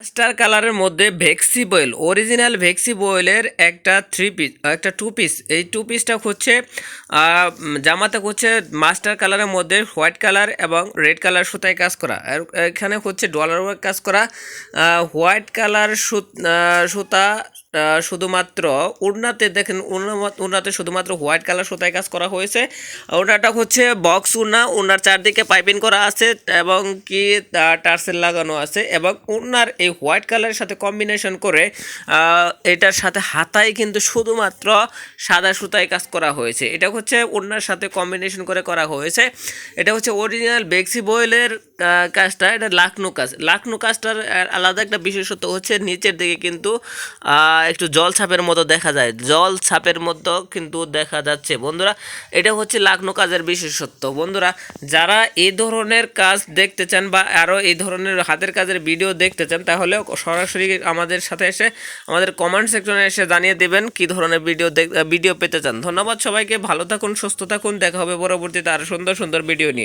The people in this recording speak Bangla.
মাস্টার কালারের মধ্যে ভেক্সি বয়েল অরিজিনাল ভেক্সি বয়েলের একটা থ্রি পিস একটা টু পিস এই টু পিসটা হচ্ছে জামাতে হচ্ছে মাস্টার কালারের মধ্যে হোয়াইট কালার এবং রেড কালার সুতায় কাজ করা। আর এখানে হচ্ছে ডলার ওয়ার্ক কাজ করা। হোয়াইট কালার সুতা শুধুমাত্র উড়নাতে দেখেন উড়না- উড়নাতে শুধুমাত্র হোয়াইট কালার সুতায় কাজ করা হয়েছে। ওনাটা হচ্ছে বক্স উড়না উড়নার চারদিকে পাইপিং করা আছে এবং কি টার্সেল লাগানো আছে এবং উড়নার এই হোয়াইট কালারের সাথে কম্বিনেশন করে এটার সাথে হাতায় কিন্তু শুধুমাত্র সাদা সুতায় কাজ করা হয়েছে। এটা হচ্ছে উড়নার সাথে কম্বিনেশন করে করা হয়েছে। এটা হচ্ছে অরিজিনাল বেক্সি বয়েলের কাজটা, এটা লাকনো কাজ। লাকনো কাজটার আলাদা একটা বিশেষত্ব হচ্ছে নিচের দিকে কিন্তু একটু জল ছাপের মতো দেখা যায়। জল ছাপের মতো কিন্তু দেখা যাচ্ছে। বন্ধুরা, এটা হচ্ছে লাকনো কাজের বিশেষত্ব। বন্ধুরা, যারা এই ধরনের কাজ দেখতে চান বা আরও এই ধরনের হাতের কাজের ভিডিও দেখতে চান, তাহলে সরাসরি আমাদের সাথে এসে আমাদের কমেন্ট সেকশনে এসে জানিয়ে দেবেন কি ধরনের ভিডিও ভিডিও পেতে চান। ধন্যবাদ সবাইকে। ভালো থাকুন, সুস্থ থাকুন। দেখা হবে পরবর্তীতে আরও সুন্দর সুন্দর ভিডিও নিয়ে।